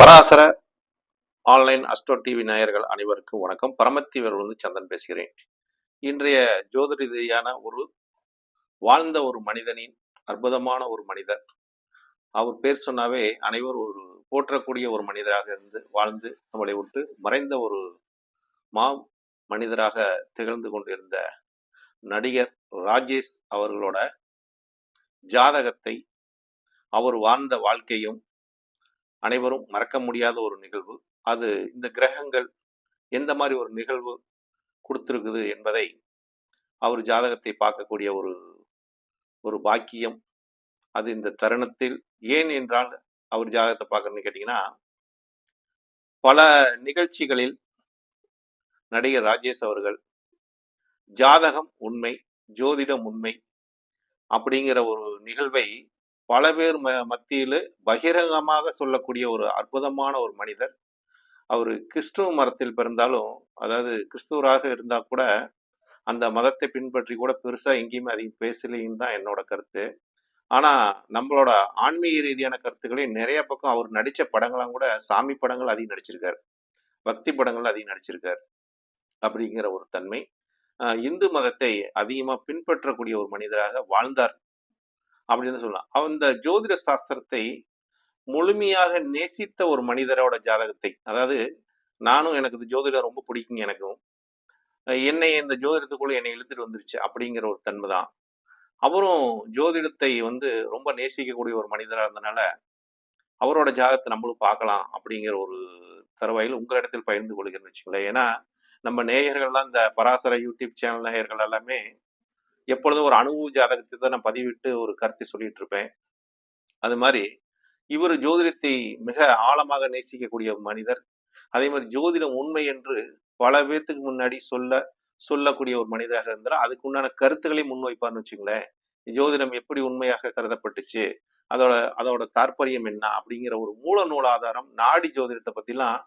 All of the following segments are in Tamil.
பராசர ஆன்லைன் அஸ்ட்ரோ டிவி நேயர்கள் அனைவருக்கும் வணக்கம். பரமத்திவர் வந்து சந்தன் பேசுகிறேன். இன்றைய ஜோதிட ரீதியான ஒரு வாழ்ந்த ஒரு மனிதனின் அற்புதமான ஒரு மனிதர். அவர் பேர் சொன்னாவே அனைவரும் ஒரு போற்றக்கூடிய ஒரு மனிதராக இருந்து வாழ்ந்து நம்மளை விட்டு மறைந்த ஒரு மா மனிதராக திகழ்ந்து கொண்டிருந்த நடிகர் ராஜேஷ் அவர்களோட ஜாதகத்தை அவர் வாழ்ந்த வாழ்க்கையும் அனைவரும் மறக்க முடியாத ஒரு நிகழ்வு. அது இந்த கிரகங்கள் எந்த மாதிரி ஒரு நிகழ்வு கொடுத்துருக்குது என்பதை அவர் ஜாதகத்தை பார்க்கக்கூடிய ஒரு ஒரு பாக்கியம். அது இந்த தருணத்தில் ஏன் என்றால் அவர் ஜாதகத்தை பார்க்கறதுன்னு கேட்டீங்கன்னா பல நிகழ்ச்சிகளில் நடிகர் ராஜேஷ் அவர்கள் ஜாதகம் உண்மை ஜோதிடம் உண்மை அப்படிங்கிற ஒரு நிகழ்வை பல பேர் ம மத்தியில் பகிரங்கமாக சொல்லக்கூடிய ஒரு அற்புதமான ஒரு மனிதர். அவர் கிறிஸ்துவ மதத்தில் பிறந்தாலும் அதாவது கிறிஸ்துவராக இருந்தால் கூட அந்த மதத்தை பின்பற்றி கூட பெருசாக எங்கேயுமே அதிகம் பேசலைன்னு தான் என்னோட கருத்து. ஆனால் நம்மளோட ஆன்மீக ரீதியான கருத்துக்களையும் நிறைய பக்கம் அவர் நடித்த படங்களாம் கூட சாமி படங்கள் அதிகம் நடிச்சிருக்கார். பக்தி படங்கள் அதிகம் நடிச்சிருக்காரு. அப்படிங்கிற ஒரு தன்மை. இந்து மதத்தை அதிகமாக பின்பற்றக்கூடிய ஒரு மனிதராக வாழ்ந்தார் அப்படின்னு சொல்லலாம். அந்த ஜோதிட சாஸ்திரத்தை முழுமையாக நேசித்த ஒரு மனிதரோட ஜாதகத்தை அதாவது நானும் எனக்கு இந்த ஜோதிடம் ரொம்ப பிடிக்குங்க எனக்கும் என்னை இந்த ஜோதிடத்துக்குள்ள என்னை இழுத்துட்டு வந்துருச்சு அப்படிங்கிற ஒரு தன்மை தான். அவரும் ஜோதிடத்தை வந்து ரொம்ப நேசிக்கக்கூடிய ஒரு மனிதராக இருந்தனால அவரோட ஜாதகத்தை நம்மளும் பார்க்கலாம் அப்படிங்கிற ஒரு தருவாயில் உங்களிடத்தில் பகிர்ந்து கொள்கிறேன்னு வச்சுங்களேன் ஏன்னா நம்ம நேயர்கள்லாம் இந்த பராசர யூடியூப் சேனல் நேயர்கள் எல்லாமே எப்பொழுதும் ஒரு அனுபவ ஜாதகத்தை தான் நான் பதிவிட்டு ஒரு கருத்தை சொல்லிட்டு இருப்பேன் அது மாதிரி இவர் ஜோதிடத்தை மிக ஆழமாக நேசிக்கக்கூடிய ஒரு மனிதர். அதே மாதிரி ஜோதிடம் உண்மை என்று பல பேத்துக்கு முன்னாடி சொல்ல சொல்லக்கூடிய ஒரு மனிதராக இருந்தால் அதுக்கு உண்டான கருத்துக்களை முன்வைப்பார்னு வச்சுங்களேன். ஜோதிடம் எப்படி உண்மையாக கருதப்பட்டுச்சு? அதோட அதோட தாற்பயம் என்ன? அப்படிங்கிற ஒரு மூல நூல் ஆதாரம் நாடி ஜோதிடத்தை பத்திலாம்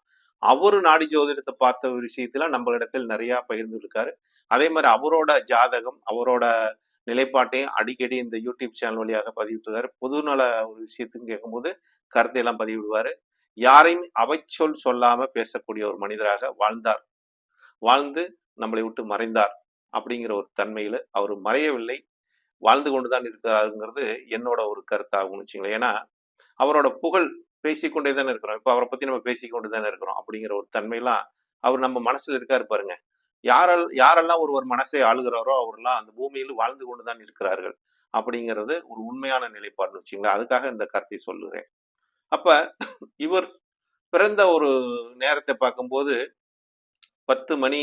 அவரு நாடி ஜோதிடத்தை பார்த்த ஒரு விஷயத்துல நம்மளிடத்தில் நிறைய பகிர்ந்து இருக்காரு அதே மாதிரி அவரோட ஜாதகம் அவரோட நிலைப்பாட்டையும் அடிக்கடி இந்த யூடியூப் சேனல் வழியாக பதிவிட்டுருவாரு பொதுநல ஒரு விஷயத்தையும் கேட்கும்போது கருத்தையெல்லாம் பதிவிடுவாரு. யாரையும் அவைச்சொல் சொல்லாம பேசக்கூடிய ஒரு மனிதராக வாழ்ந்தார். வாழ்ந்து நம்மளை விட்டு மறைந்தார் அப்படிங்கிற ஒரு தன்மையில அவர் மறையவில்லை. வாழ்ந்து கொண்டுதான் இருக்கிறாருங்கிறது என்னோட ஒரு கருத்தாகும் வச்சுங்களேன். ஏன்னா அவரோட புகழ் பேசிக்கொண்டே தானே இருக்கிறோம். இப்ப அவரை பத்தி நம்ம பேசிக்கொண்டு தானே இருக்கிறோம் அப்படிங்கிற ஒரு தன்மையெல்லாம் அவர் நம்ம மனசுல இருக்காரு பாருங்க. யாரெல் யாரெல்லாம் ஒருவர் மனசை ஆளுகிறாரோ அவரெல்லாம் அந்த பூமியில் வாழ்ந்து கொண்டுதான் இருக்கிறார்கள் அப்படிங்கிறது ஒரு உண்மையான நிலைப்பாடுன்னு வச்சுங்களேன் அதுக்காக இந்த கருத்தை சொல்லுகிறேன். அப்ப இவர் பிறந்த ஒரு நேரத்தை பார்க்கும்போது பத்து மணி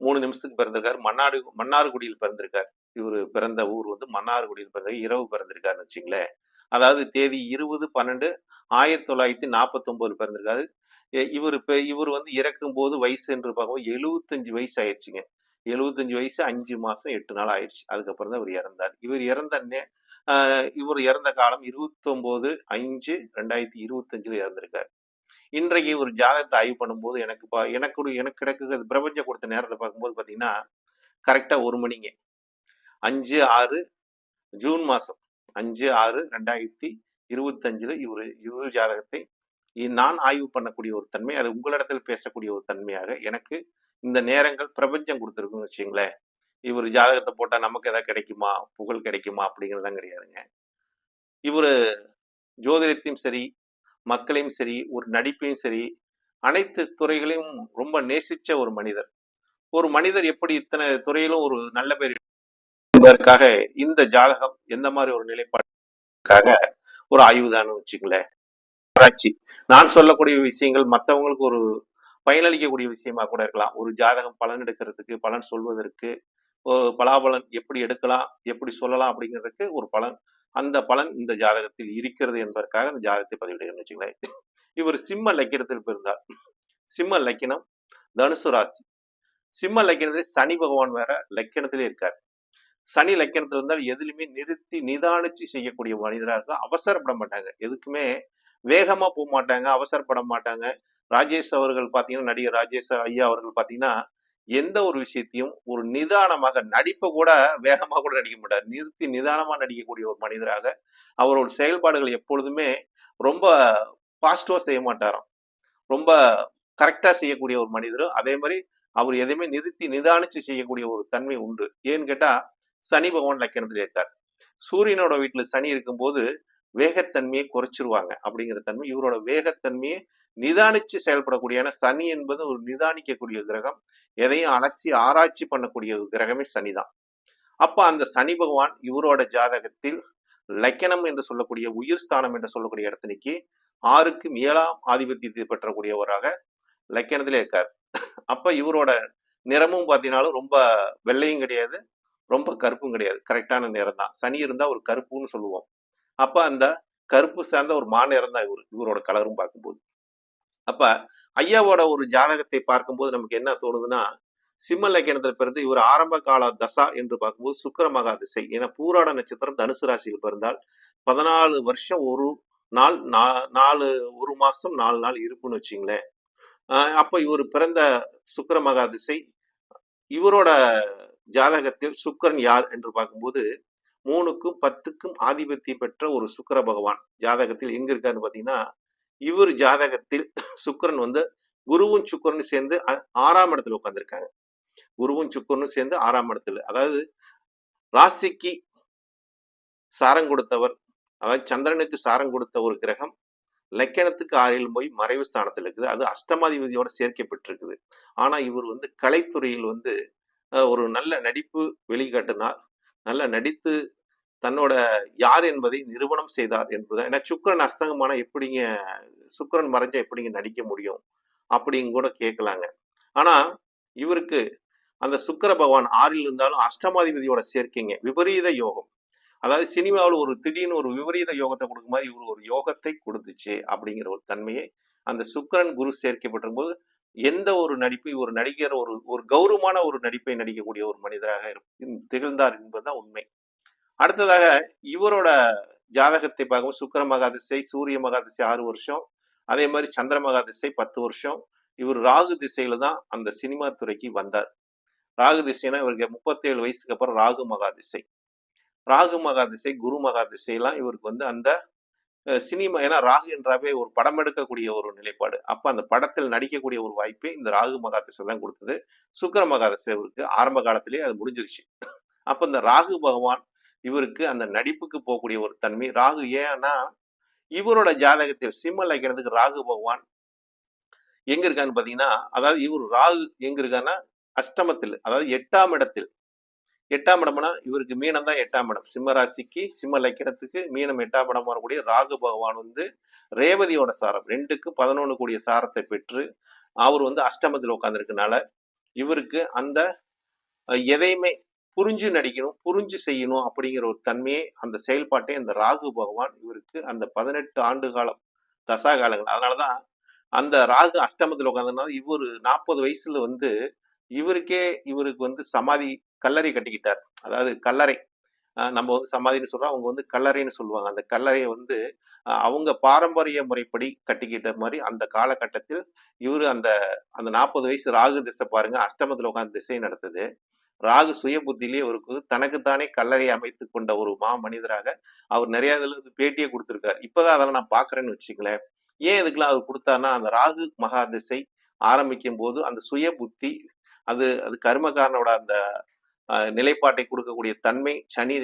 மூணு நிமிஷத்துக்கு பிறந்திருக்காரு. மன்னாடு மன்னார்குடியில் பிறந்திருக்கார். இவர் பிறந்த ஊர் வந்து மன்னார்குடியில் பிறந்த இரவு பிறந்திருக்காருன்னு வச்சுங்களேன். அதாவது தேதி இருபது பன்னெண்டு ஆயிரத்தி தொள்ளாயிரத்தி நாற்பத்தி ஒன்பதுல பிறந்திருக்காரு. இவர் இப்போ இவர் வந்து இறக்கும் போது வயசு என்று பார்க்கும்போது எழுபத்தஞ்சு வயசு ஆயிடுச்சுங்க எழுபத்தஞ்சு வயசு அஞ்சு மாசம் எட்டு நாள் ஆயிடுச்சு அதுக்கப்புறம் தான் இவர் இறந்தார். இவர் இறந்த ஆஹ் இவர் இறந்த காலம் இருபத்தொம்போது அஞ்சு ரெண்டாயிரத்தி இருபத்தஞ்சுல இறந்திருக்காரு. இன்றைக்கு ஒரு ஜாதகத்தை ஆய்வு பண்ணும்போது எனக்கு பா எனக்கு எனக்கு கிடைக்குது பிரபஞ்சம் கொடுத்த நேரத்தை பார்க்கும்போது பார்த்தீங்கன்னா கரெக்டாக ஒரு மணிங்க. அஞ்சு ஆறு ஜூன் மாதம் அஞ்சு ஆறு ரெண்டாயிரத்தி இருபத்தஞ்சில் இவர் இவர் ஜாதகத்தை நான் ஆய்வு பண்ணக்கூடிய ஒரு தன்மை அது உங்களிடத்தில் பேசக்கூடிய ஒரு தன்மையாக எனக்கு இந்த நேரங்கள் பிரபஞ்சம் கொடுத்துருக்குன்னு வச்சுங்களேன் இவர் ஜாதகத்தை போட்டா நமக்கு எதாவது கிடைக்குமா? புகழ் கிடைக்குமா? அப்படிங்கிறதுலாம் கிடையாதுங்க. இவர் ஜோதிடத்தையும் சரி மக்களையும் சரி ஒரு நடிப்பையும் சரி அனைத்து துறைகளையும் ரொம்ப நேசிச்ச ஒரு மனிதர். ஒரு மனிதர் எப்படி இத்தனை துறையிலும் ஒரு நல்ல பேர் என்பதற்காக இந்த ஜாதகம் எந்த மாதிரி ஒரு நிலைப்பாட்டுக்காக ஒரு ஆய்வு வச்சுங்களேன் ஆராய்ச்சி. நான் சொல்லக்கூடிய விஷயங்கள் மற்றவங்களுக்கு ஒரு பயனளிக்கக்கூடிய விஷயமா கூட இருக்கலாம். ஒரு ஜாதகம் பலன் எடுக்கிறதுக்கு பலன் சொல்வதற்கு ஒரு பலாபலன் எப்படி எடுக்கலாம் எப்படி சொல்லலாம் அப்படிங்கிறதுக்கு ஒரு பலன். அந்த பலன் இந்த ஜாதகத்தில் இருக்கிறது என்பதற்காக இந்த ஜாதகத்தை பதிவிடுகிறேன்னு வச்சுங்களேன் இவர் சிம்ம லக்கினத்தில் பிறந்தார். சிம்ம லக்கினம் தனுசு ராசி. சிம்ம லக்கினத்திலே சனி பகவான் வேற லக்கினத்திலே இருக்கார். சனி லக்கினத்தில் இருந்தால் எதுலையுமே நிறுத்தி நிதானிச்சு செய்யக்கூடிய மனிதரா இருக்கும் அவசரப்பட மாட்டாங்க. எதுக்குமே வேகமா போக மாட்டாங்க அவசரப்பட மாட்டாங்க ராஜேஷ் அவர்கள் பாத்தீங்கன்னா நடிகர் ராஜேஷ் ஐயா அவர்கள் பாத்தீங்கன்னா எந்த ஒரு விஷயத்தையும் ஒரு நிதானமாக நடிப்பை கூட வேகமா கூட நடிக்க மாட்டார். நிறுத்தி நிதானமா நடிக்கக்கூடிய ஒரு மனிதராக அவரோட செயல்பாடுகள் எப்பொழுதுமே ரொம்ப பாசிட்டிவா செய்ய மாட்டாராம். ரொம்ப கரெக்டா செய்யக்கூடிய ஒரு மனிதரும் அதே மாதிரி அவர் எதையுமே நிறுத்தி நிதானிச்சு செய்யக்கூடிய ஒரு தன்மை உண்டு. ஏன்னு கேட்டா சனி பகவான் லக்கணத்தில் இருக்கார். சூரியனோட வீட்டுல சனி இருக்கும்போது வேகத்தன்மையை குறைச்சிருவாங்க. அப்படிங்கிற தன்மை இவரோட வேகத்தன்மையை நிதானிச்சு செயல்படக்கூடிய சனி என்பது ஒரு நிதானிக்கக்கூடிய கிரகம். எதையும் அலசி ஆராய்ச்சி பண்ணக்கூடிய ஒரு கிரகமே சனிதான் அப்ப அந்த சனி பகவான் இவரோட ஜாதகத்தில் லக்கணம் என்று சொல்லக்கூடிய உயிர் ஸ்தானம் என்று சொல்லக்கூடிய இடத்தினைக்கு ஆறுக்கும் ஏழாம் ஆதிபத்தியத்தை பெற்றக்கூடியவராக லக்கணத்திலே இருக்கார். அப்ப இவரோட நிறமும் பார்த்தீங்கன்னாலும் ரொம்ப வெள்ளையும் கிடையாது ரொம்ப கருப்பும் கிடையாது. கரெக்டான நிறம் தான் சனி இருந்தா ஒரு கருப்புன்னு சொல்லுவோம். அப்ப அந்த கருப்பு சார்ந்த ஒரு மாநிறம் தான் இவர் இவரோட கலரும் பார்க்கும்போது. அப்ப ஐயாவோட ஒரு ஜாதகத்தை பார்க்கும்போது நமக்கு என்ன தோணுதுன்னா சிம்ம லக்கணத்துல பிறந்து இவர் ஆரம்ப கால தசா என்று பார்க்கும்போது சுக்கர மகா திசை. ஏன்னா பூராட நட்சத்திரம் தனுசு ராசியில் பிறந்தால் பதினாலு வருஷம் ஒரு நாள் நா- நாலு ஒரு மாசம் நாலு நாள் இருக்குன்னு வச்சுங்களேன். ஆஹ் அப்ப இவர் பிறந்த சுக்கர மகா திசை. இவரோட ஜாதகத்தில் சுக்கரன் யார் என்று பார்க்கும்போது மூணுக்கும் பத்துக்கும் ஆதிபத்தியம் பெற்ற ஒரு சுக்கிர பகவான். ஜாதகத்தில் எங்க இருக்காருன்னு பாத்தீங்கன்னா இவர் ஜாதகத்தில் சுக்கரன் வந்து குருவும் சுக்கரனும் சேர்ந்து ஆறாம் இடத்துல உட்காந்துருக்காங்க குருவும் சுக்கரனும் சேர்ந்து ஆறாம் இடத்துல. அதாவது ராசிக்கு சாரம் கொடுத்தவர் அதாவது சந்திரனுக்கு சாரம் கொடுத்த ஒரு கிரகம் லக்கணத்துக்கு ஆறில் போய் மறைவு ஸ்தானத்தில் இருக்குது. அது அஷ்டமாதிபதியோட சேர்க்கப்பட்டிருக்குது ஆனா இவர் வந்து கலைத்துறையில் வந்து ஒரு நல்ல நடிப்பு வெளிக்காட்டினார். நல்லா நடித்து தன்னோட யார் என்பதை நிறுவனம் செய்தார் என்பது ஏன்னா சுக்கரன் அஸ்தகமான எப்படிங்க சுக்கரன் மறைஞ்சா எப்படிங்க நடிக்க முடியும் அப்படின்னு கூட கேட்கலாங்க ஆனா இவருக்கு அந்த சுக்கர பகவான் ஆறில் இருந்தாலும் அஷ்டமாதிபதியோட சேர்க்கைங்க. விபரீத யோகம். அதாவது சினிமாவில் ஒரு திடீர்னு ஒரு விபரீத யோகத்தை கொடுக்கும் மாதிரி இவர் ஒரு யோகத்தை கொடுத்துச்சு அப்படிங்கிற ஒரு தன்மையை அந்த சுக்கரன் குரு சேர்க்கப்பட்டிருக்கும் போது எந்த ஒரு நடிப்பு ஒரு நடிகர் ஒரு ஒரு கௌரவமான ஒரு நடிப்பை நடிக்கக்கூடிய ஒரு மனிதராக இருக்கும் திகழ்ந்தார் என்பதுதான் உண்மை. அடுத்ததாக இவரோட ஜாதகத்தை பார்க்கும் சுக்கர மகாதிசை சூரிய மகாதிசை ஆறு வருஷம் அதே மாதிரி சந்திர மகாதிசை பத்து வருஷம். இவர் ராகு திசையில தான் அந்த சினிமா துறைக்கு வந்தார். ராகு திசைனா இவருக்கு முப்பத்தேழு வயசுக்கு அப்புறம் ராகு மகாதிசை. ராகு மகாதிசை குரு மகாதிசையெல்லாம் இவருக்கு வந்து அந்த சினிமா ஏன்னா ராகு என்றாவே ஒரு படம் எடுக்கக்கூடிய ஒரு நிலைப்பாடு. அப்ப அந்த படத்தில் நடிக்கக்கூடிய ஒரு வாய்ப்பை இந்த ராகு மகாதசை தான் கொடுத்தது. சுக்கிர மகாதிசை இவருக்கு ஆரம்ப காலத்திலேயே அது முடிஞ்சிருச்சு. அப்ப இந்த ராகு பகவான் இவருக்கு அந்த நடிப்புக்கு போகக்கூடிய ஒரு தன்மை ராகு ஏன்னா இவரோட ஜாதகத்தில் சிம்ம லக்கணத்துக்கு ராகு பகவான் எங்க இருக்கான்னு பாத்தீங்கன்னா அதாவது இவர் ராகு எங்க இருக்கான்னா அஷ்டமத்தில் அதாவது எட்டாம் இடத்தில். எட்டாம் இடம்னா இவருக்கு மீனம் தான் எட்டாம் இடம். சிம்ம ராசிக்கு சிம்ம லக்கணத்துக்கு மீனம் எட்டாம் இடம் வரக்கூடிய ராகு பகவான் வந்து ரேவதியோட சாரம். ரெண்டுக்கு பதினொன்று கூடிய சாரத்தை பெற்று அவர் வந்து அஷ்டமத்தில் உட்காந்துருக்கனால இவருக்கு அந்த எதையுமே புரிஞ்சு நடிக்கணும் புரிஞ்சு செய்யணும் அப்படிங்கிற ஒரு தன்மையை அந்த செயல்பாட்டை அந்த ராகு பகவான் இவருக்கு அந்த பதினெட்டு ஆண்டு காலம் தசா காலங்கள். அதனாலதான் அந்த ராகு அஷ்டமத்தில் உட்கார்ந்ததுனால இவர் நாற்பது வயசுல வந்து இவருக்கே இவருக்கு வந்து சமாதி கல்லறை கட்டிக்கிட்டார். அதாவது கல்லறை. நம்ம வந்து சமாதின்னு சொல்றோம். அவங்க வந்து கல்லறைன்னு சொல்லுவாங்க. அந்த கல்லறையை வந்து அவங்க பாரம்பரிய முறைப்படி கட்டிக்கிட்ட மாதிரி அந்த காலகட்டத்தில் இவரு அந்த அந்த நாற்பது வயசு ராகு திசை பாருங்க. அஷ்டமத்தில் உட்கார்ந்து திசை நடத்துது. ராகு சுய புத்தியிலே இவருக்கு தனக்குத்தானே கல்லறை அமைத்து கொண்ட ஒரு மா மனிதராக அவர் நிறைய இதுல வந்து பேட்டியே கொடுத்துருக்காரு. இப்பதான் அதெல்லாம் நான் பாக்குறேன்னு வச்சுங்களேன் ஏன் இதுக்கெல்லாம் அவர் கொடுத்தாருன்னா அந்த ராகு மகா திசை ஆரம்பிக்கும் போது அந்த சுய புத்தி அது அது கர்மகாரனோட அந்த நிலைப்பாட்டை கொடுக்கக்கூடிய தன்மை சனி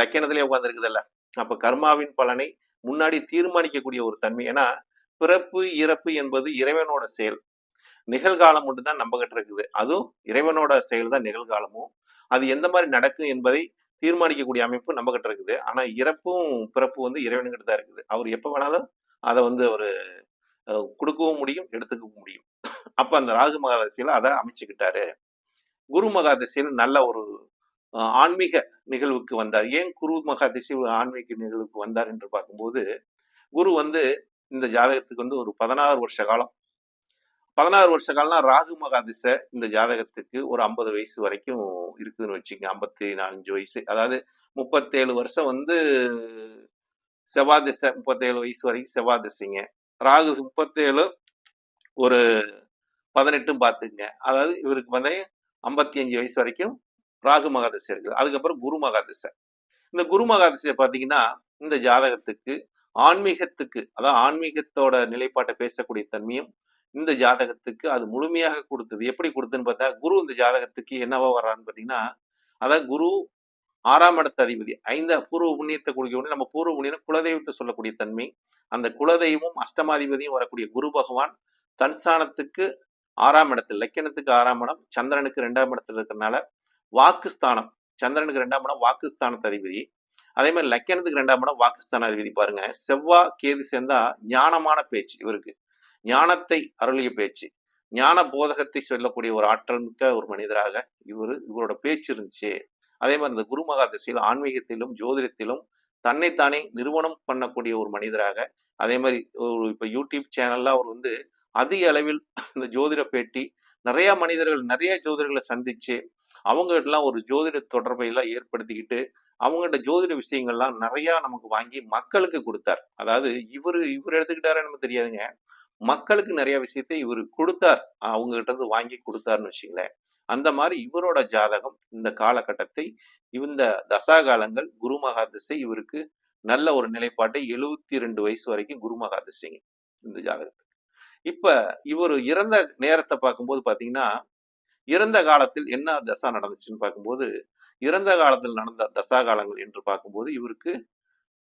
லக்கணத்திலே உட்கார்ந்துருக்குதுல்ல. அப்ப கர்மாவின் பலனை முன்னாடி தீர்மானிக்கக்கூடிய ஒரு தன்மை. ஏன்னா பிறப்பு இறப்பு என்பது இறைவனோட செயல். நிகழ்காலம் மட்டும்தான் நம்ம கிட்ட இருக்குது. அதுவும் இறைவனோட செயல் தான் நிகழ்காலமும். அது எந்த மாதிரி நடக்கும் என்பதை தீர்மானிக்கக்கூடிய அமைப்பு நம்ம கிட்ட இருக்குது. ஆனா இறப்பும் பிறப்பு வந்து இறைவன்கிட்ட தான் இருக்குது. அவர் எப்ப வேணாலும் அதை வந்து அவர் கொடுக்கவும் முடியும் எடுத்துக்கவும் முடியும். அப்ப அந்த ராகு மகாதசியில அதை அமைச்சுக்கிட்டாரு. குரு மகாதிசையில் நல்ல ஒரு ஆன்மீக நிகழ்வுக்கு வந்தார். ஏன் குரு மகாதிசை ஆன்மீக நிகழ்வுக்கு வந்தார் என்று பார்க்கும்போது குரு வந்து இந்த ஜாதகத்துக்கு வந்து ஒரு பதினாறு வருஷ காலம். பதினாறு வருஷ காலம்னா ராகு மகாதிசை இந்த ஜாதகத்துக்கு ஒரு ஐம்பது வயசு வரைக்கும் இருக்குதுன்னு வச்சுக்கோங்க ஐம்பத்தி நாலஞ்சு வயசு. அதாவது முப்பத்தேழு வருஷம் வந்து செவ்வாதிசை முப்பத்தேழு வயசு வரைக்கும் செவ்வாதிசைங்க ராகு முப்பத்தேழு ஒரு பதினெட்டும் பார்த்துங்க அதாவது இவருக்கு வந்து ஐம்பத்தி அஞ்சு வயசு வரைக்கும் ராகு மகாதசை இருக்குது. அதுக்கப்புறம் குரு மகாதசை. இந்த குரு மகாதிசை பார்த்தீங்கன்னா இந்த ஜாதகத்துக்கு ஆன்மீகத்துக்கு அதாவது ஆன்மீகத்தோட நிலைப்பாட்டை பேசக்கூடிய தன்மையும் இந்த ஜாதகத்துக்கு அது முழுமையாக கொடுத்தது. எப்படி கொடுத்துன்னு பார்த்தா குரு இந்த ஜாதகத்துக்கு என்னவா வர்றான்னு பார்த்தீங்கன்னா அதான் குரு ஆறாம் இடத்த அதிபதி ஐந்து பூர்வ புண்ணியத்தை கொடுக்க நம்ம பூர்வ புண்ணியம் குலதெய்வத்தை சொல்லக்கூடிய தன்மை அந்த குலதெய்வமும் அஷ்டமாதிபதியும் வரக்கூடிய குரு பகவான் தன்ஸ்தானத்துக்கு ஆறாம் இடத்துல லக்கணத்துக்கு ஆறாம் இடம் சந்திரனுக்கு ரெண்டாம் இடத்துல இருக்கிறதுனால வாக்குஸ்தானம் சந்திரனுக்கு ரெண்டாம் இடம் வாக்குஸ்தானத்து அதிபதி. அதே மாதிரி லக்கணத்துக்கு ரெண்டாம் இடம் வாக்குஸ்தான அதிபதி பாருங்க. செவ்வா கேது சேர்ந்தா ஞானமான பேச்சு இவருக்கு. ஞானத்தை அருளிய பேச்சு. ஞான போதகத்தை சொல்லக்கூடிய ஒரு ஆற்றல் மிக்க ஒரு மனிதராக இவர் இவரோட பேச்சு இருந்துச்சு. அதே மாதிரி இந்த குருமகா திசையில் ஆன்மீகத்திலும் ஜோதிடத்திலும் தன்னைத்தானே நிறுவனம் பண்ணக்கூடிய ஒரு மனிதராக அதே மாதிரி ஒரு இப்போ யூடியூப் சேனல்ல அவர் வந்து அதிக அளவில் இந்த ஜோதிட பேட்டி நிறைய மனிதர்கள் நிறைய ஜோதிடர்களை சந்திச்சு அவங்ககிட்டலாம் ஒரு ஜோதிட தொடர்பை எல்லாம் ஏற்படுத்திக்கிட்டு அவங்ககிட்ட ஜோதிட விஷயங்கள்லாம் நிறையா நமக்கு வாங்கி மக்களுக்கு கொடுத்தார். அதாவது இவர் இவர் எடுத்துக்கிட்டாரே நமக்கு தெரியாதுங்க. மக்களுக்கு நிறைய விஷயத்தை இவர் கொடுத்தார். அவங்ககிட்ட இருந்து வாங்கி கொடுத்தாருன்னு வச்சுங்களேன் அந்த மாதிரி இவரோட ஜாதகம் இந்த காலகட்டத்தை இந்த தசாகாலங்கள் குரு மகா திசை இவருக்கு நல்ல ஒரு நிலைப்பாட்டை எழுபத்தி ரெண்டு வயசு வரைக்கும் குரு மகா திசைங்க இந்த ஜாதகத்தை இப்ப இவர் இறந்த நேரத்தை பார்க்கும்போது பாத்தீங்கன்னா இறந்த காலத்தில் என்ன தசா நடந்துச்சுன்னு பார்க்கும்போது இறந்த காலத்தில் நடந்த தசா காலங்கள் என்று பார்க்கும்போது இவருக்கு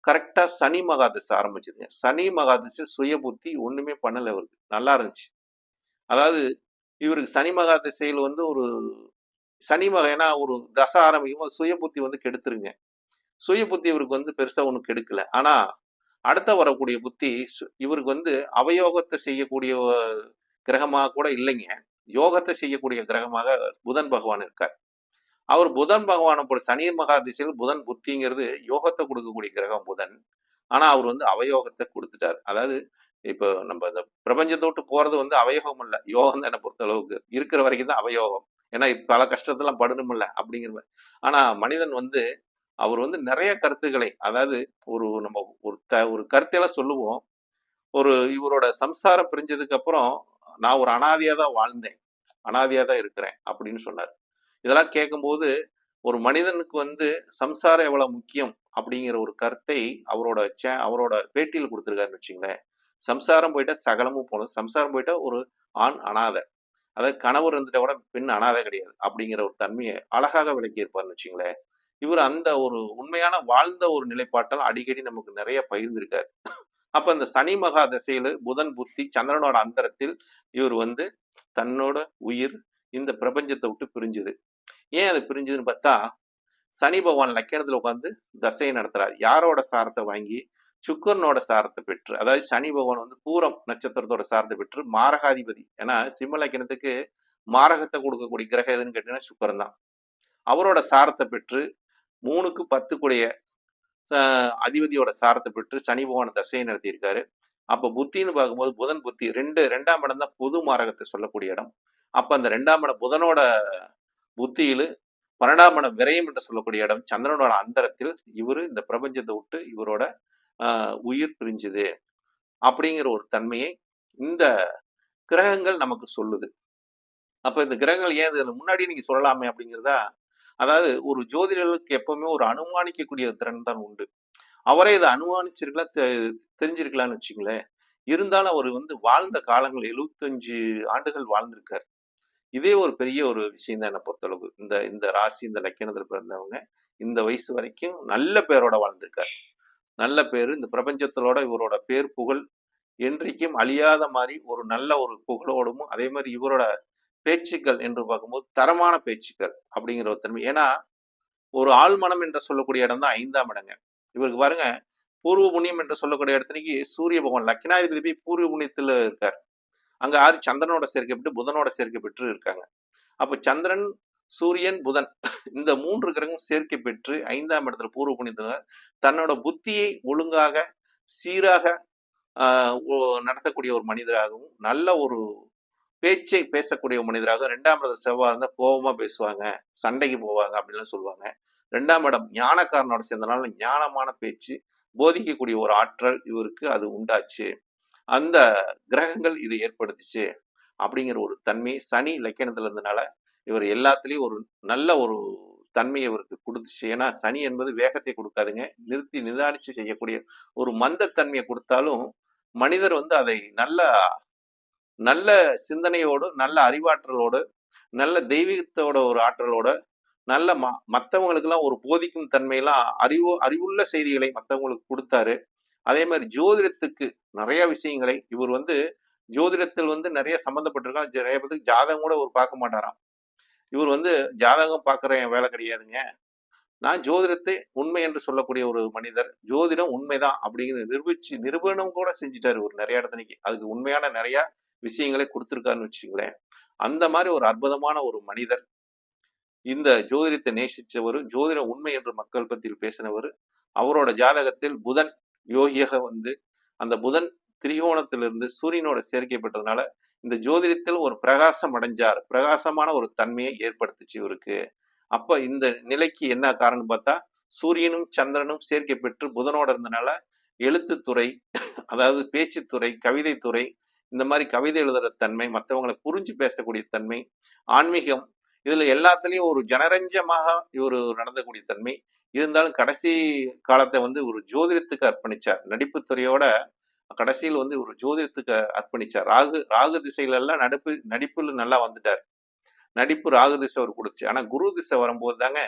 கரெக்டா சனி மகாதிசை ஆரம்பிச்சதுங்க. சனி மகாதிசை சுய புத்தி ஒண்ணுமே பண்ணல இவருக்கு நல்லா இருந்துச்சு. அதாவது இவருக்கு சனி மகா திசையில் வந்து ஒரு சனி மக ஏன்னா ஒரு தசை ஆரம்பிக்கும் போது சுய புத்தி வந்து கெடுத்துருங்க. சுய புத்தி இவருக்கு வந்து பெருசா ஒன்றும் கெடுக்கல. ஆனா அடுத்த வரக்கூடிய புத்தி இவருக்கு வந்து அவயோகத்தை செய்யக்கூடிய கிரகமாக கூட இல்லைங்க. யோகத்தை செய்யக்கூடிய கிரகமாக புதன் பகவான் இருக்கார். அவர் புதன் பகவானை போல சனி மகா திசையில் புதன் புத்திங்கிறது யோகத்தை கொடுக்கக்கூடிய கிரகம் புதன். ஆனா அவர் வந்து அவயோகத்தை கொடுத்துட்டார். அதாவது இப்போ நம்ம இந்த பிரபஞ்சத்தை விட்டு போறது வந்து அவயோகம் இல்ல. யோகம் தான் என்னை பொறுத்த அளவுக்கு இருக்கிற வரைக்கும் தான் அவயோகம். ஏன்னா பல கஷ்டத்தெல்லாம் படணும் இல்ல அப்படிங்கிற மாதிரி. ஆனா மனிதன் வந்து அவர் வந்து நிறைய கருத்துக்களை அதாவது ஒரு நம்ம ஒரு த ஒரு கருத்தையெல்லாம் சொல்லுவோம். ஒரு இவரோட சம்சாரம் பிரிஞ்சதுக்கு அப்புறம் நான் ஒரு அனாதையா தான் வாழ்ந்தேன் அனாதையா தான் இருக்கிறேன் அப்படின்னு சொன்னார். இதெல்லாம் கேட்கும்போது ஒரு மனிதனுக்கு வந்து சம்சாரம் எவ்வளவு முக்கியம் அப்படிங்கிற ஒரு கருத்தை அவரோட சே அவரோட பேட்டியில் கொடுத்துருக்காருன்னு வச்சுங்களேன் சம்சாரம் போயிட்டா சகலமும் போனது சம்சாரம் போயிட்டா ஒரு ஆண் அனாதை. அதாவது கணவர் இருந்துட்டா கூட பெண் அனாதை கிடையாது அப்படிங்கிற ஒரு தன்மையை அழகாக விளக்கி இருப்பார்னு வச்சுங்களேன் இவர் அந்த ஒரு உண்மையான வாழ்ந்த ஒரு நிலைப்பாட்டால் அடிக்கடி நமக்கு நிறைய பகிர்ந்திருக்காரு. அப்ப இந்த சனி மகா திசையில புதன் புத்தி சந்திரனோட அந்தரத்தில் இவர் வந்து தன்னோட உயிர் இந்த பிரபஞ்சத்தை விட்டு பிரிஞ்சுது. ஏன் அது பிரிஞ்சுதுன்னு பார்த்தா சனி பகவான் லக்கணத்துல உட்காந்து தசையை நடத்துறாரு. யாரோட சாரத்தை வாங்கி? சுக்கரனோட சாரத்தை பெற்று அதாவது சனி பகவான் வந்து பூரம் நட்சத்திரத்தோட சாரத்தை பெற்று மாரகாதிபதி. ஏன்னா சிம்ம லக்கணத்துக்கு மாரகத்தை கொடுக்கக்கூடிய கிரகம் எதுன்னு கேட்டீங்கன்னா சுக்கரன் தான். அவரோட சாரத்தை பெற்று மூணுக்கு பத்துக்குடைய அஹ், அதிபதியோட சாரத்தை பெற்று சனி பகவான் தசையை நடத்தியிருக்காரு. அப்ப புத்தின்னு பார்க்கும்போது புதன் புத்தி ரெண்டு ரெண்டாம் இடம் தான் பொது மாரகத்தை சொல்லக்கூடிய இடம். அப்ப அந்த ரெண்டாம் இடம் புதனோட புத்தியில பன்னெண்டாம் இடம் விரயம் என்று சொல்லக்கூடிய இடம் சந்திரனோட அந்தரத்தில் இவரு இந்த பிரபஞ்சத்தை விட்டு இவரோட ஆஹ், உயிர் பிரிஞ்சுது. அப்படிங்கிற ஒரு தன்மையை இந்த கிரகங்கள் நமக்கு சொல்லுது. அப்ப இந்த கிரகங்கள் ஏன் முன்னாடி நீங்க சொல்லலாமே அப்படிங்கிறதா அதாவது ஒரு ஜோதிடர்களுக்கு எப்பவுமே ஒரு அனுமானிக்கக்கூடிய திறன் தான் உண்டு. அவரே இதை அனுமானிச்சிருக்கலாம் தெ- தெரிஞ்சிருக்கலாம்னு வச்சுங்களேன் இருந்தாலும் அவர் வந்து வாழ்ந்த காலங்கள் எழுபத்தஞ்சு ஆண்டுகள் வாழ்ந்திருக்காரு. இதே ஒரு பெரிய ஒரு விஷயம் தான் என்னை பொறுத்தளவு இந்த இந்த ராசி இந்த லக்கணத்தில் பிறந்தவங்க இந்த வயசு வரைக்கும் நல்ல பேரோட வாழ்ந்திருக்காரு. நல்ல பேர் இந்த பிரபஞ்சத்திலோட இவரோட பேர் புகழ் என்றைக்கும் அழியாத மாதிரி ஒரு நல்ல ஒரு புகழோடும் அதே மாதிரி இவரோட பேச்சுக்கள் என்று பார்க்கும்போது தரமான பேச்சுக்கள் அப்படிங்கிற ஒரு தன்மை. ஏன்னா ஒரு ஆழ்மனம் என்று சொல்லக்கூடிய இடம் தான் ஐந்தாம் இடங்க. இவருக்கு பாருங்க பூர்வ புண்ணியம் என்று சொல்லக்கூடிய இடத்துக்கு சூரிய பகவான் லக்கினாதிபதி போய் பூர்வ புண்ணியத்துல இருக்கார். அங்க ஆறு சந்திரனோட சேர்க்கப்பட்டு புதனோட சேர்க்கை பெற்று இருக்காங்க. அப்ப சந்திரன் சூரியன் புதன் இந்த மூன்று கிரகம் சேர்க்கை பெற்று ஐந்தாம் இடத்துல பூர்வ புண்ணியத்துல தன்னோட புத்தியை ஒழுங்காக சீராக ஆஹ் நடத்தக்கூடிய ஒரு மனிதராகவும் நல்ல ஒரு பேச்சை பேசக்கூடிய மனிதராக ரெண்டாம் இடத்துல செவ்வாய் இருந்தால் கோபமா பேசுவாங்க சண்டைக்கு போவாங்க அப்படின்லாம் சொல்லுவாங்க. ரெண்டாம் இடம் ஞானக்காரனோட சேர்ந்தனால ஞானமான பேச்சு போதிக்கக்கூடிய ஒரு ஆற்றல் இவருக்கு அது உண்டாச்சு. அந்த கிரகங்கள் இதை ஏற்படுத்துச்சு அப்படிங்கிற ஒரு தன்மை சனி லக்கணத்துல இருந்தனால இவர் எல்லாத்துலயும் ஒரு நல்ல ஒரு தன்மை இவருக்கு கொடுத்துச்சு. ஏன்னா சனி என்பது வேகத்தை கொடுக்காதுங்க. நிறுத்தி நிதானிச்சு செய்யக்கூடிய ஒரு மந்தத்தன்மையை கொடுத்தாலும் மனிதர் வந்து அதை நல்ல நல்ல சிந்தனையோடு நல்ல அறிவாற்றலோடு நல்ல தெய்வீகத்தோட ஒரு ஆற்றலோட நல்ல ம மற்றவங்களுக்கெல்லாம் ஒரு போதிக்கும் தன்மையெல்லாம் அறிவு அறிவுள்ள செய்திகளை மற்றவங்களுக்கு கொடுத்தாரு. அதே மாதிரி ஜோதிடத்துக்கு நிறைய விஷயங்களை இவர் வந்து ஜோதிடத்தில் வந்து நிறைய சம்மந்தப்பட்டிருக்காங்க நிறைய பேருக்கு ஜாதகம் கூட ஒரு பார்க்க மாட்டாராம். இவர் வந்து ஜாதகம் பார்க்குற என் வேலை கிடையாதுங்க. நான் ஜோதிடத்தை உண்மை என்று சொல்லக்கூடிய ஒரு மனிதர். ஜோதிடம் உண்மைதான் அப்படிங்கிற நிரூபிச்சு நிரூபணம் கூட செஞ்சுட்டாரு ஒரு நிறைய இடத்துக்கு. அதுக்கு உண்மையான நிறைய விஷயங்களை கொடுத்துருக்காருன்னு வச்சுங்களேன் அந்த மாதிரி ஒரு அற்புதமான ஒரு மனிதர் இந்த ஜோதிடத்தை நேசிச்சவர் ஜோதிடம் உண்மை என்று மக்கள் பத்தியில் பேசினவர் அவரோட ஜாதகத்தில் புதன் யோகியாக வந்து அந்த புதன் திரிகோணத்திலிருந்து சூரியனோட சேர்க்கைப்பட்டதுனால இந்த ஜோதிடத்தில் ஒரு பிரகாசம் அடைஞ்சார். பிரகாசமான ஒரு தன்மையை ஏற்படுத்துச்சு இவருக்கு. அப்ப இந்த நிலைக்கு என்ன காரணம் பார்த்தா சூரியனும் சந்திரனும் சேர்க்கை பெற்று புதனோட இருந்தனால எழுத்துத்துறை அதாவது பேச்சுத்துறை கவிதைத்துறை இந்த மாதிரி கவிதை எழுதுற தன்மை மற்றவங்களை புரிஞ்சு பேசக்கூடிய தன்மை ஆன்மீகம் இதுல எல்லாத்துலயும் ஒரு ஜனரஞ்சமாக இவர் நடந்தக்கூடிய தன்மை. இருந்தாலும் கடைசி காலத்தை வந்து ஒரு ஜோதிடத்துக்கு அர்ப்பணிச்சார். நடிப்பு துறையோட கடைசியில் வந்து ஒரு ஜோதிடத்துக்கு அர்ப்பணிச்சார். ராகு ராகு திசையில எல்லாம் நடிப்பு நடிப்புல நல்லா வந்துட்டார். நடிப்பு ராகு திசை அவர் கொடுத்துச்சு ஆனா குரு திசை வரும்போது தாங்க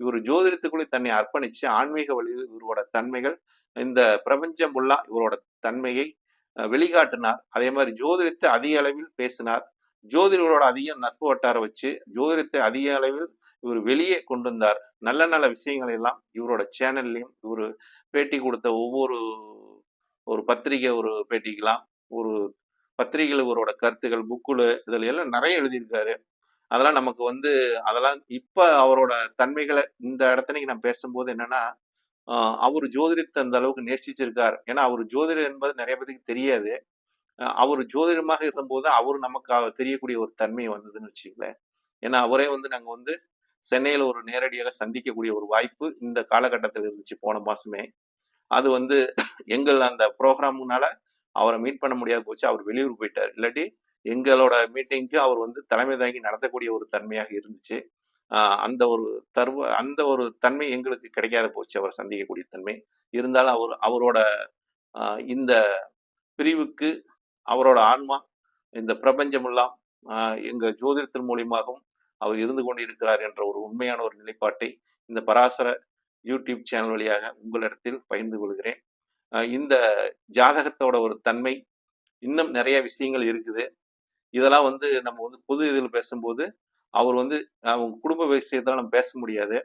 இவர் ஜோதிடத்துக்குள்ளே தன்னை அர்ப்பணிச்சு ஆன்மீக வழியில் இவரோட தன்மைகள் இந்த பிரபஞ்சம் ஃபுல்லா இவரோட தன்மையை வெளிகாட்டினார் அதே மாதிரி ஜோதிடத்தை அதிக அளவில் பேசினார். ஜோதிடர்களோட அதிக நட்பு வட்டார வச்சு ஜோதிடத்தை அதிக அளவில் இவர் வெளியே கொண்டு வந்தார். நல்ல நல்ல விஷயங்கள் எல்லாம் இவரோட சேனல்லையும் இவர் பேட்டி கொடுத்த ஒவ்வொரு ஒரு பத்திரிகை ஒரு பேட்டிக்கெல்லாம் ஒரு பத்திரிகைகள் இவரோட கருத்துக்கள் புக்குல இதில் எல்லாம் நிறைய எழுதியிருக்காரு. அதெல்லாம் நமக்கு வந்து அதெல்லாம் இப்போ அவரோட தன்மைகளை இந்த இடத்துல நான் பேசும்போது என்னன்னா அவர் ஜோதிடத்தை அந்த அளவுக்கு நேசிச்சிருக்கார். ஏன்னா அவர் ஜோதிடம் என்பது நிறைய பேருக்கு தெரியாது. அவர் ஜோதிடமாக இருந்தபோது அவர் நமக்கு தெரியக்கூடிய ஒரு தன்மை வந்ததுன்னு வச்சுக்கலேன் ஏன்னா அவரே வந்து நாங்கள் வந்து சென்னையில் ஒரு நேரடியாக சந்திக்கக்கூடிய ஒரு வாய்ப்பு இந்த காலகட்டத்தில் இருந்துச்சு போன மாசமே. அது வந்து எங்கள் அந்த ப்ரோக்ராம்னால அவரை மீட் பண்ண முடியாது போச்சு. அவர் வெளியூர் போயிட்டார். இல்லாட்டி எங்களோட மீட்டிங்க்கு அவர் வந்து தலைமை தாங்கி நடத்தக்கூடிய ஒரு தன்மையாக இருந்துச்சு. அந்த ஒரு தர்வ அந்த ஒரு தன்மை எங்களுக்கு கிடைக்காத போச்சு. அவர் சந்திக்கக்கூடிய தன்மை. இருந்தாலும் அவர் அவரோட இந்த பிரிவுக்கு அவரோட ஆன்மா இந்த பிரபஞ்சமெல்லாம் எங்கள் ஜோதிடத்தின் மூலியமாகவும் அவர் இருந்து கொண்டிருக்கிறார் என்ற ஒரு உண்மையான ஒரு நிலைப்பாட்டை இந்த பராசர யூடியூப் சேனல் வழியாக உங்களிடத்தில் பகிர்ந்து கொள்கிறேன். இந்த ஜாதகத்தோட ஒரு தன்மை இன்னும் நிறைய விஷயங்கள் இருக்குது. இதெல்லாம் வந்து நம்ம வந்து பொது இதில் பேசும்போது அவர் வந்து அவங்க குடும்ப விஷயத்தில் நம்ம பேச முடியாது.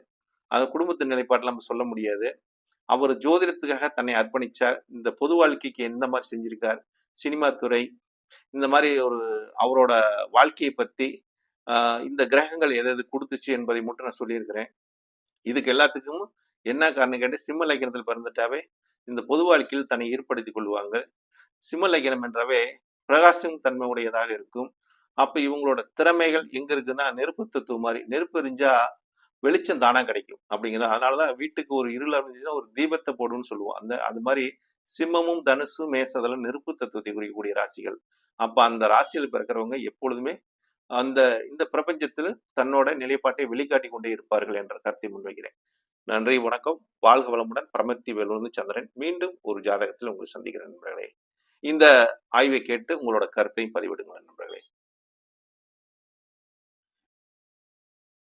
அந்த குடும்பத்தின் நிலைப்பாட்டில் நம்ம சொல்ல முடியாது. அவர் ஜோதிடத்துக்காக தன்னை அர்ப்பணிச்சார். இந்த பொது வாழ்க்கைக்கு எந்த மாதிரி செஞ்சிருக்கார்? சினிமா துறை இந்த மாதிரி ஒரு அவரோட வாழ்க்கையை பற்றி இந்த கிரகங்கள் எது எது கொடுத்துச்சு என்பதை மட்டும் நான் சொல்லியிருக்கிறேன். இதுக்கு எல்லாத்துக்கும் என்ன காரணம் கேட்டு சிம்ம லக்கணத்தில் பிறந்துட்டாவே இந்த பொது வாழ்க்கையில் தன்னை ஏற்படுத்திக் கொள்வாங்க சிம்ம லக்கணம் என்றவே பிரகாசம் தன்மை உடையதாக இருக்கும். அப்ப இவங்களோட திறமைகள் எங்க இருக்குன்னா நெருப்பு தத்துவம் மாதிரி. நெருப்பு எரிஞ்சா வெளிச்சம் தானா கிடைக்கும் அப்படிங்கிறது. அதனாலதான் வீட்டுக்கு ஒரு இருள் அமைஞ்சுன்னா ஒரு தீபத்தை போடுன்னு சொல்லுவோம். அந்த அது மாதிரி சிம்மமும் தனுசும் மேசதலும் நெருப்பு தத்துவத்தை குறிக்கக்கூடிய ராசிகள். அப்ப அந்த ராசியில் பிறக்கிறவங்க எப்பொழுதுமே அந்த இந்த பிரபஞ்சத்தில் தன்னோட நிலைப்பாட்டை வெளிக்காட்டி கொண்டே இருப்பார்கள் என்ற கருத்தை முன்வைக்கிறேன். நன்றி வணக்கம். வாழ்க வளமுடன். பிரமத்தி வேலூர்ந்து சந்திரன். மீண்டும் ஒரு ஜாதகத்தில் உங்களை சந்திக்கிறேன் நண்பர்களே. இந்த ஆய்வை கேட்டு உங்களோட கருத்தையும் பதிவிடுங்கள் நண்பர்களே.